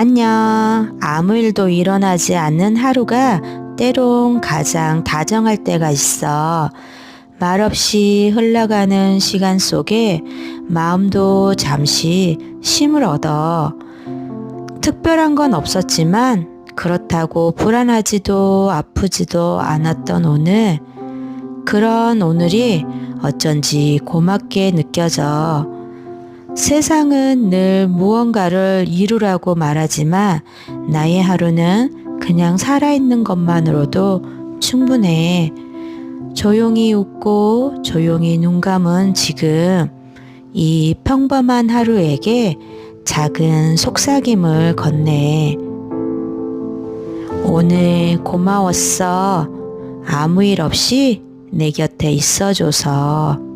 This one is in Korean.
안녕. 아무 일도 일어나지 않는 하루가 때론 가장 다정할 때가 있어. 말없이 흘러가는 시간 속에 마음도 잠시 쉼을 얻어. 특별한 건 없었지만 그렇다고 불안하지도 아프지도 않았던 오늘. 그런 오늘이 어쩐지 고맙게 느껴져. 세상은 늘 무언가를 이루라고 말하지만 나의 하루는 그냥 살아있는 것만으로도 충분해. 조용히 웃고 조용히 눈 감은 지금 이 평범한 하루에게 작은 속삭임을 건네. 오늘 고마웠어. 아무 일 없이 내 곁에 있어줘서.